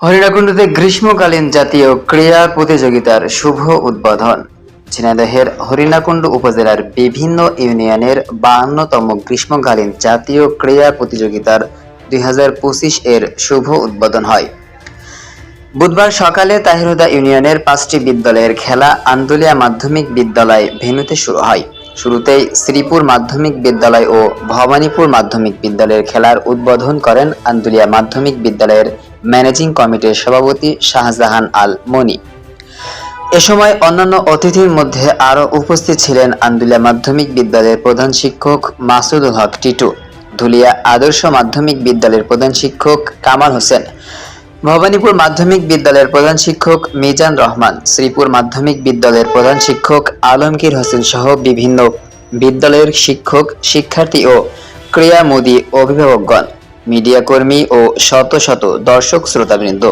হরিণাকুণ্ডুতে গ্রীষ্মকালীন জাতীয় ক্রীড়া প্রতিযোগিতার শুভ উদ্বোধন। ঝিনাইদহের হরিণাকুণ্ডু উপজেলার বিভিন্ন ইউনিয়নের বাহান্নতম গ্রীষ্মকালীন জাতীয় ক্রীড়া প্রতিযোগিতার দুই হাজার পঁচিশ এর শুভ উদ্বোধন হয়। বুধবার সকালে তাহিরুদা ইউনিয়নের পাঁচটি বিদ্যালয়ের খেলা আন্দুলিয়া মাধ্যমিক বিদ্যালয় ভেন্যুতে শুরু হয়। শুরুতেই শ্রীপুর মাধ্যমিক বিদ্যালয় ও ভবানীপুর মাধ্যমিক বিদ্যালয়ের খেলার উদ্বোধন করেন আন্দুলিয়া মাধ্যমিক বিদ্যালয়ের ম্যানেজিং কমিটির সভাপতি শাহজাহান আল মনি। এ সময় অন্যান্য অতিথির মধ্যে আরও উপস্থিত ছিলেন আন্দুলিয়া মাধ্যমিক বিদ্যালয়ের প্রধান শিক্ষক মাসুদুল হক টিটু, ধুলিয়া আদর্শ মাধ্যমিক বিদ্যালয়ের প্রধান শিক্ষক কামাল হোসেন, ভবানীপুর মাধ্যমিক বিদ্যালয়ের প্রধান শিক্ষক মিজান রহমান, শ্রীপুর মাধ্যমিক বিদ্যালয়ের প্রধান শিক্ষক আলমগীর হোসেন সহ বিভিন্ন বিদ্যালয়ের শিক্ষক, শিক্ষার্থী ও ক্রীড়ামোদী অভিভাবকগণ। মিডিয়া কর্মী ও শত শত দর্শক শ্রোতাবৃন্দ